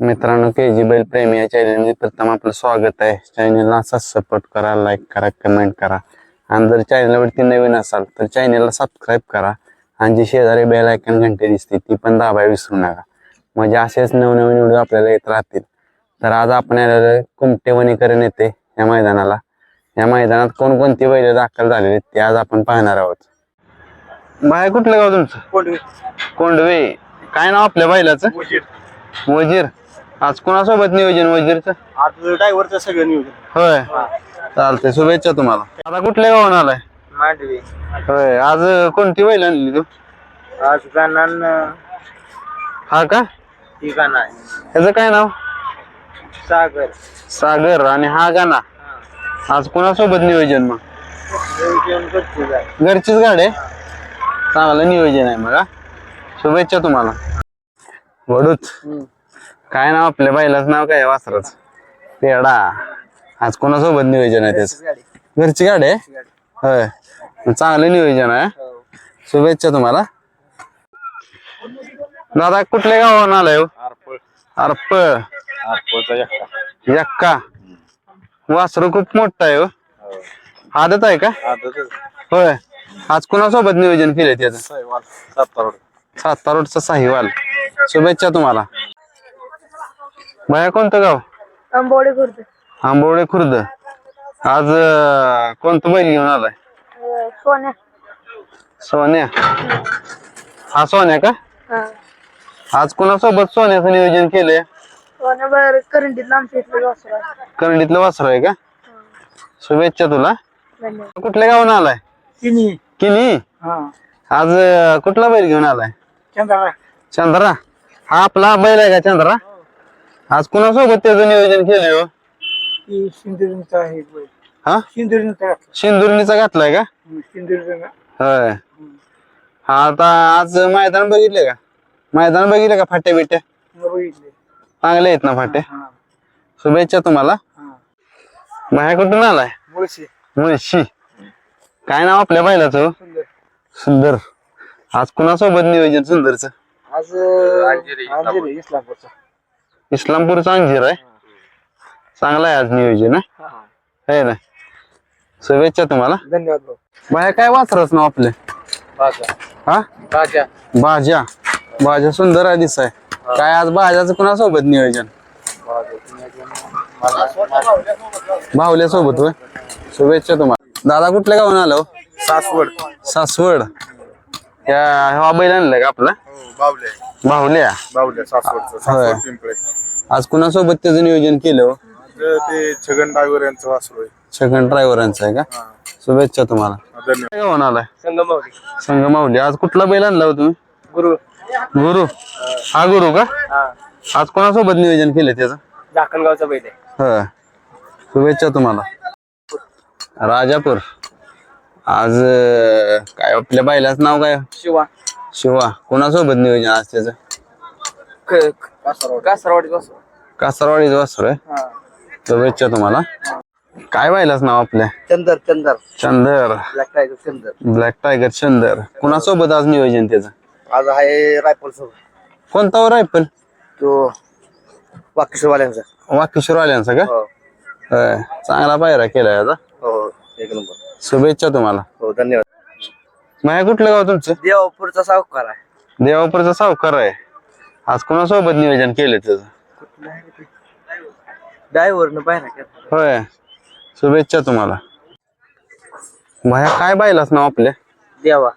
मित्रांनो के जी बैल प्रेमी या चॅनलमध्ये प्रथम आपलं स्वागत आहे. चॅनलला असाच सपोर्ट करा लाईक करा कमेंट करा. आणि जर चॅनलवरती नवीन असाल तर चॅनलला सबस्क्राईब करा. आणि जी शेजारी बेल आयकन घंटे दिसते ती पण दाबाय विसरू नका. म्हणजे असेच नवनवीन व्हिडिओ आपल्याला येत राहतील. तर आज आपण याला कुमटे वनीकरण येते या मैदानाला. या मैदानात कोणकोणती बैल दाखल झालेली आहेत ते आज आपण पाहणार आहोत. बाय कुठलं गाव तुमचं? कोंडवे. काय नाव आपल्या बैलाचं? वजीर आज कोणासोबत नियोजन वजीरचं? आज ड्रायव्हरचं सगळं नियोजन. होय. चालतंय शुभेच्छा तुम्हाला. आता कुठल्या गावान आलाय? मांडवी. होय आज कोणती बैल आणली तू? आज गाणं हा का? ही गाणं आहे. ह्याचं काय नाव? सागर. सागर आणि हा गाणा. आज कोणासोबत नियोजन मग? घरचीच गाडी आहे? चांगलं नियोजन आहे मग हा. शुभेच्छा तुम्हाला. वडूच काय नाव आपल्या बैलाचं नाव काय वासराच. पेडा आज कोणासोबत नियोजन आहे त्याच? घरची गाडी. आहे? होय. चांगलं नियोजन आहे. शुभेच्छा तुम्हाला. दादा कुठल्या गावाहून आलाय हो? अर्प यक्का. वासरू खूप मोठं आहे हो. आदत आहे का? होय. आज कुणासोबत नियोजन केलंय त्याचं? सातारा रोडचा साहिवाल. शुभेच्छा तुम्हाला. बाया कोणतं गाव? आंबवडे खुर्द. आंबवडे खुर्द. आज अं, कोणतं बैल घेऊन आलाय? सोन्या. सोन्या? हा सोन्या का? हा. आज कोणासोबत सोन्याचं नियोजन केलंय? सोन्या बर करंटीत आमच्या इथलं वासरा करंडीतलं वासरू आहे का? शुभेच्छा तुला. धन्यवाद. कुठल्या गावून आलाय? तिन्ही किनी? हा. आज अं, कुठला बैल घेऊन आलाय? चंद्रा. चंद्रा. हा आपला बैल आहे का चंद्रा? आज कुणासोबत त्याचं नियोजन केलंय हो? ती सिंधुदुर्गचा आहे बैल. हा? सिंधुदुर्गचा सिंदुर्णीचा घातलाय का? सिंधुदुर्ग होय. हा आता आज मैदान बघितले का? मैदान बघितले का फाट्या बिट्या बघितले चांगले आहेत ना फाटे? हा. शुभेच्छा तुम्हाला. हा. बाहेर कुठून आलाय? मुळशी. मुळशी. काय नाव आपल्या बैलाचं हो? सुंदर. सुंदर. आज कुणासोबत नियोजन सुंदरचं? आज अंजिरे इस्लामपूरचा. इस्लामपूरचा अंजीर आहे चांगला आहे आज नियोजन हा? है ना? शुभेच्छा तुम्हाला. धन्यवाद भाऊ. बाहेर काय वाचरच नाव आपले? हा? राजा भाज्या. भाज्या सुंदर आहे दिसाय काय आज भाज्याचं कुणासोबत नियोजन? भावल्या सोबत होय? शुभेच्छा तुम्हाला. दादा कुठल्या गावून आलो सासवड. सासवड. या हा बैल आणलाय का आपला? सासवडचं होय. सासवड पिंपळे. आज कुणासोबत त्याचं नियोजन केलं हो? आज ते छगन ड्रायव्हर यांचं वासरू आहे. छगन ड्रायव्हरांचं आहे का? शुभेच्छा तुम्हाला. धन्यवाद. आलाय? संगमावली आज कुठला बैल आणला हो तुम्ही? गुरु. गुरु? हा गुरु का? हा. आज कोणासोबत नियोजन केलं त्याचं? जाखणगावचा बैल आहे. होय शुभेच्छा तुम्हाला. राजापूर. आज अं, काय आपल्या बैलाचं नाव काय? शिवा. शिवा कोणासोबत नियोजन आज त्याचं? कासरवाडी कासारवाडीचं वासर आहे शुभेच्छा तुम्हाला. काय बैलाच नाव आपल्या? Chandar Chandar. Chandar. Black tiger Chandar. Black tiger Chandar. कुणासोबत आज नियोजन त्याचं? आज आहे रायफल सोबत. कोणता वर रायफल? तो वाकिशवाल्यांचा वाकेश्वरवाल्यांचा का? हो. होय. चांगला पायरा केलाय आता. हो एक नंबर. शुभेच्छा तुम्हाला. हो धन्यवाद. माया कुठलं गाव तुमचं? देवापूरचा सावकार आहे. देवापूरचा सावकार आहे. आज कोणासोबत नियोजन केलं त्याचं ड्रायव्हर न पाहिला होय. शुभेच्छा तुम्हाला. भाया काय बायलाच नाव आपल्या? देवा.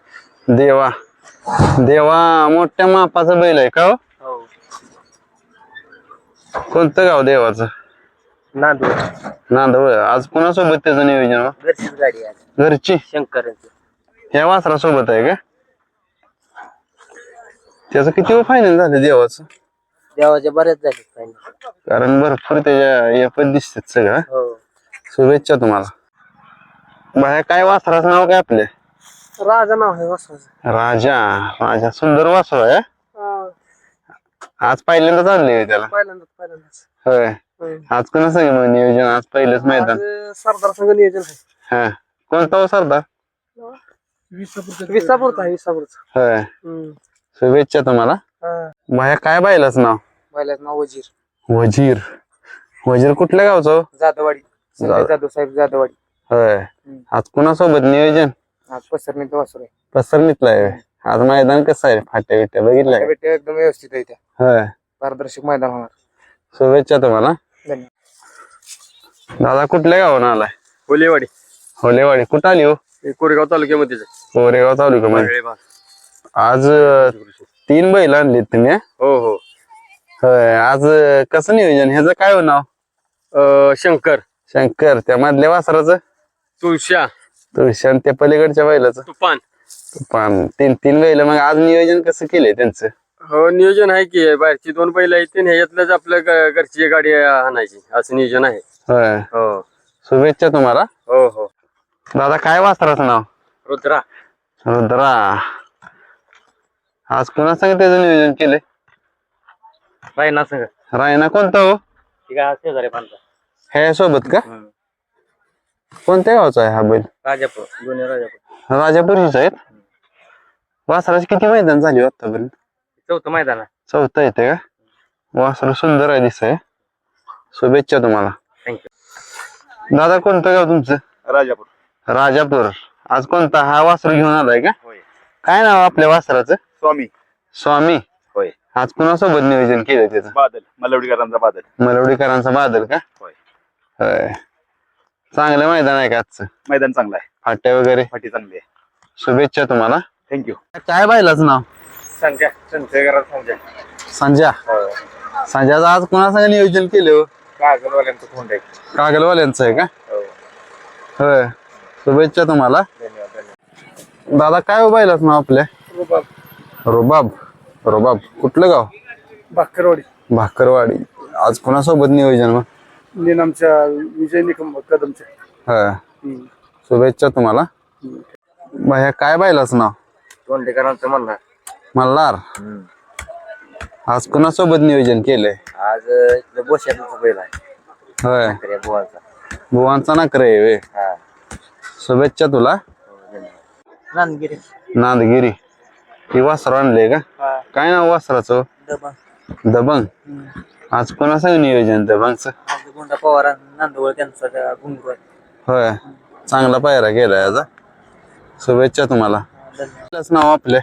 देवा. देवा मोठ्या मापाचं बैल आहे का हो? हो. कोणतं गाव देवाचं? नांदूर नांदवळ आज कोणासोबत त्याचं नियोजन हो? घरचीच गाडी आहे. घरची? शंकर ह्या वासरा सोबत आहे का? त्याचं किती फायनल झालं देवाचं? देवाच्या बऱ्याच झाले फायनल कारण भरपूर त्याच्या हे पण दिसतात सगळं. हो. शुभेच्छा तुम्हाला. बाया काय वासराचं नाव काय आपले? राजा नाव आहे वासराचं. राजा. राजा सुंदर वासर आहे आज पहिल्यांदा चालले त्याला. पहिल्यांदाच पहिल्यांदाच. होय. आज कोणा सांग मग नियोजन? आज पहिलंच मैदान. सरदार संघ नियोजन आहे. हा. कोणता हो सरदार? विसापूरचा आहे विसापूरचा. होय. शुभेच्छा तुम्हाला. भाया काय बायलाच नाव? पहिल्याच नाव वजीर. वजीर. वजीर कुठल्या गावचा हो? जाधववाडी. संजय जाधव साहेब जाधववाडी. होय. आज कुणासोबत नियोजन? आज पसरणी तो वासरू आहे पसरणीतलं आहे आज मैदान कसं आहे? फाट्या बिट्या बघितलंय बेटे एकदम व्यवस्थित आहे त्या. होय. पारदर्शक मैदान होणार. शुभेच्छा तुम्हाला. धन्यवाद. दादा कुठल्या गावानं आलाय? कोलेवाडी होलेवाडी. कुठं आली हो? कोरेगाव तालुक्यामध्येच कोरेगाव तालुक्यामध्ये आज तीन बैल आणलीत तुम्ही हं? हो होय आज कसं नियोजन? ह्याचं काय हो नाव? शंकर. शंकर त्या मधल्या वासराचं? तुळशा. तुळशी आणि त्या पलीकडच्या बैलाचं? तुफान. पण तीन तीन बैल. मग आज नियोजन कसं केलंय त्यांचं? हो नियोजन आहे की बाहेरची दोन बैल आहेत आणि ह्याच्यातलंच आपल्या घरची गाडी आणायची. असं नियोजन आहे. हो. शुभेच्छा तुम्हाला. हो हो. दादा काय वासराचं नाव? रुद्रा. रुद्रा. आज कोणा सांग त्याचं नियोजन केलंय? रायना संघ रायना कोणता हो? ठीक आहे शेजारी पांढरा ह्या सोबत का? कोणत्या गावचा आहे हा बैल? राजापूर दोन्ही राजापूर. राजापुरीच आहेत? वासराची किती मैदान झाली आतापर्यंत? चौथं मैदान आहे. चौथा येते का? वासर सुंदर आहे दिसाय शुभेच्छा तुम्हाला. थँक्यू दादा कोणतं गाव तुमचं? राजापूर. राजापूर. आज कोणता? हा वासर घेऊन आलाय का? होय. काय नाव आपल्या वासराचं? स्वामी. स्वामी. होय. आज कुणासोबत नियोजन केलं त्याचं? बादल मलवडीकरांचा बादल. मलवडीकरांचा बादल का? होय. होय. चांगलं मैदान आहे का आजचं? मैदान चांगलं आहे. फाट्या वगैरे? फाटी चांगली आहे. शुभेच्छा तुम्हाला. थँक्यू काय बायलाच नाव? संजय. संजय घरात संजय. संजय. संजयचं आज कुणासंग नियोजन केले हो? कागलवाल्यांचं फोन आहे. कागलवाल्यांचं आहे का? हो. होय. शुभेच्छा तुम्हाला. दादा काय हो बायलाच नाव आपल्या? रुबाब. रोबाब. रोबाब कुठलं गाव? बाकरवाडी भाकरवाडी. आज कुणासोबत नियोजन मग? निनामच्या विजय निकम कदमच्या शुभेच्छा तुम्हाला. बाह्या काय बायलाच नाव? तोंडेकरांचं म्हणणार. मल्हार. आज कुणासोबत नियोजन केलंय? आज बोशाचा बैल आहे. होय. बुवाचा. भुवांचा नाकर आहे वे हा. शुभेच्छा तुला. नांदगिरी. नांदगिरी. ही वासर आणले का? काय नाव वासराचं? दबंग. आज कोणाचं नियोजन दबंगचं? गुंडा पवार नांदवळ त्यांचा घुंगरू होय. चांगला पायरा केलाय याचा शुभेच्छा तुम्हाला. आपलंच नाव आपले.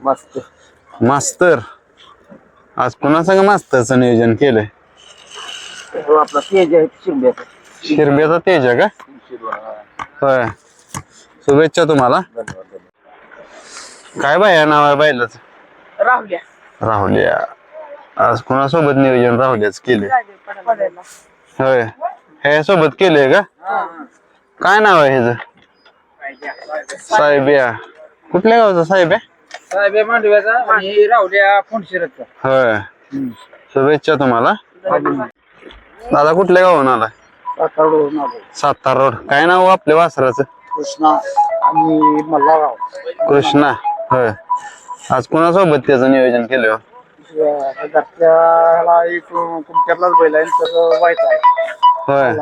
मस्त मास्तर. आज कुणासंग मास्तरचं नियोजन केलंय? हो आपला तेज आहे शिंब्याचा शिरब्याचा तेज आहे का? होय. शुभेच्छा तुम्हाला. काय बाय या नाव आहे बायलाच? राहुल्या. राहुल्या. आज कुणासोबत नियोजन राहुल्याच केले होय. ह्या सोबत केले का? काय नाव आहे ह्याच? साहेबिया. कुठल्या गावचा साहेब आहे साहेब मांडव्याचा आणि फोनशिरचा होय. शुभेच्छा तुम्हाला. दादा कुठल्या गावून सातारा रोड काय नाव आपल्या वासराचं? कृष्णा आणि मल्हारराव. कृष्णा. होय. आज कुणासोबत त्याचं नियोजन केलं हो? घरच्याला एक तुमच्यातलाच बैल आहे त्याचं व्हायचं आहे. होय.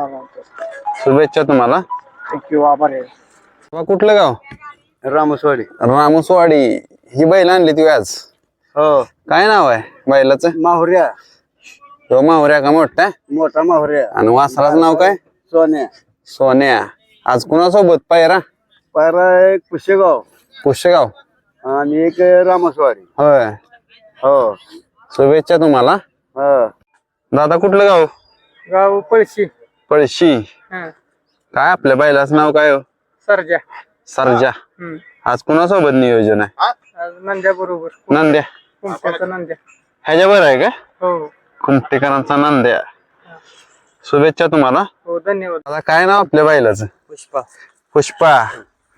शुभेच्छा तुम्हाला. थँक्यू आभार आहे. बा, कुठलं गाव? रामसवाडी. रामसवाडी. ही बैल आणली ती आज. हो. काय नाव आहे बैलाचं? माहुऱ्या. तो माहुऱ्या का मोठा? मोठा माहुऱ्या आणि वासराचं नाव काय? सोन्या. सोन्या. आज कुणासोबत पायरा? पायरा एक पुशेगाव. पुष्यगाव आणि एक रामसवाडी होय. हो. शुभेच्छा तुम्हाला. हो. दादा कुठलं गाव? गाव पळशी. पळशी. काय आपल्या बैलाचं नाव काय हो? सरजा. सरजा. आज कुणासोबत नियोजन आहे? नंद्या बरोबर. नंद्या. नंद्या. ह्याच्यावर आहे का? हो. कुमटेकरांचा नंद्या शुभेच्छा तुम्हाला. हो धन्यवाद. आता काय नाव आपल्या बैलाचं पुष्पा. पुष्पा.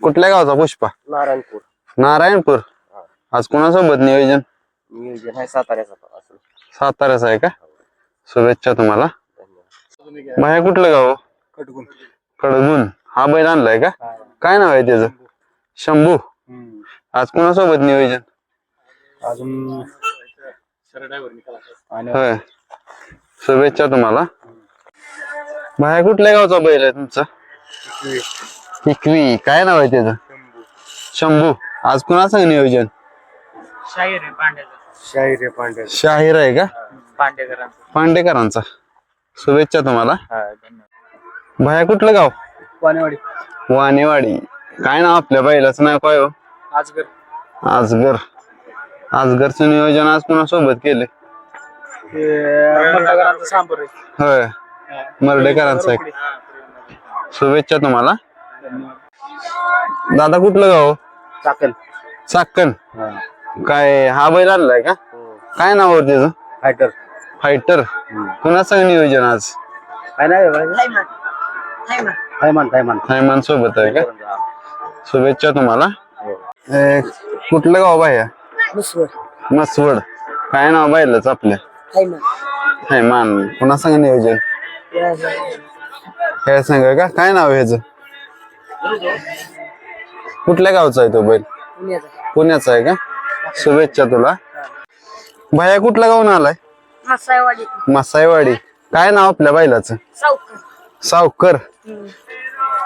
कुठल्या गावचा पुष्पा? नारायणपूर. नारायणपूर. आज कुणासोबत नियोजन? नियोजन आहे साताऱ्याचा असेल साताऱ्याचं आहे का? शुभेच्छा तुम्हाला. बाहेर कुठलं गाव? कटकून कडगुन. हा बैल आणलाय का? काय नाव आहे त्याचं? शंभू. आज कुणासोबत नियोजन? अजून आणि होय. शुभेच्छा तुम्हाला. बाहेर कुठल्या गावचा बैल आहे तुमचा? इकवी काय नाव आहे त्याचं? शंभू. आज कुणाचं नियोजन? शाहीर आहे पांड्याचा. शाहीर आहे शाहीर आहे का? पांडेकरांचा. पांडेकरांचा. शुभेच्छा तुम्हाला. हा धन्यवाद. भाया कुठलं गाव? वानेवाडी. वाणेवाडी काय नाव आपल्या बैलाचं नाव काय हो? आजगर. आजगर. आजगरचं नियोजन आज पुन्हा सोबत केले सांबर आहे. होय. मर्डेकरांचं आहे शुभेच्छा तुम्हाला. दादा कुठलं गाव? चाकल चाक्कन काय हा बैल आणलाय का? काय नाव होतं त्याचं? फायटर. फायटर. कुणाचं नियोजन आज? काय नाही हैमान सोबत आहे का? शुभेच्छा तुम्हाला. ए, कुठलं गाव बाया मसवड. काय नाव बायलाच आपल्या हैमान कुणा सांग नियोजन खेळ सांग का? काय नाव आहे ह्याचं? कुठल्या गावचा आहे तो बैल? पुण्याचा आहे का? शुभेच्छा तुला. भाया कुठल्या गावून आलाय? मसाईवाडी मसाईवाडी काय नाव आपल्या बैलाचं? सावकर. सावकर.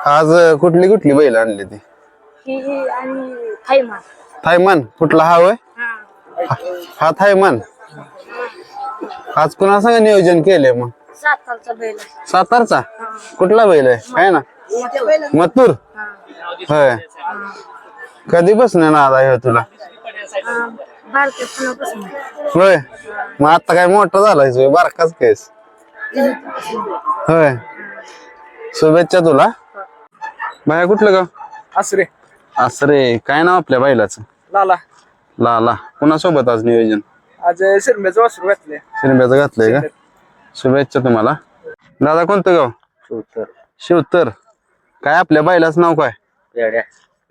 आज अं, कुठली कुठली बैल आणली ती? ही आणि थैमान थायमान कुठला हा होय? हा थायमान. आज कुणा सांग नियोजन केले मग? सातारचा बैल आहे. सातारचा? कुठला बैल आहे? काय ना? मथुर? होय. कधी बसणे ना आता ह्यो तुला? अं, बारक्या पुण्यापासून होय. मग आता काय मोठा झालाय सोय बारकाच केस होय. शुभेच्छा तुला. बाया कुठलं गाव? असरे असरे काय नाव आपल्या बैलाचं लाला. लाला. कुणासोबत आज नियोजन? आज शिरम्याचं वासरू घातले शिरब्याचं घातलंय का? शुभेच्छा तुम्हाला. दादा कोणतं गाव? शिवतर. काय आपल्या बैलाचं नाव काय? पेड्या.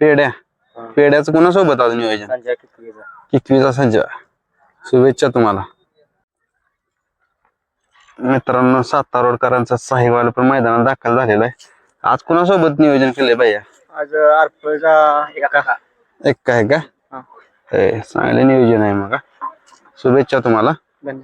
पेड्या. पेड्याचं कोणासोबत आज नियोजन? कितवीचा. संजय? शुभेच्छा तुम्हाला. मित्रांनो सातारोडकरांचा साहेबाला पण मैदानात दाखल झालेला आहे. आज कोणासोबत नियोजन केलंय भैया? आज अर्पचा एका एक काय का? चांगलं नियोजन आहे मग. शुभेच्छा तुम्हाला. धन्यवाद.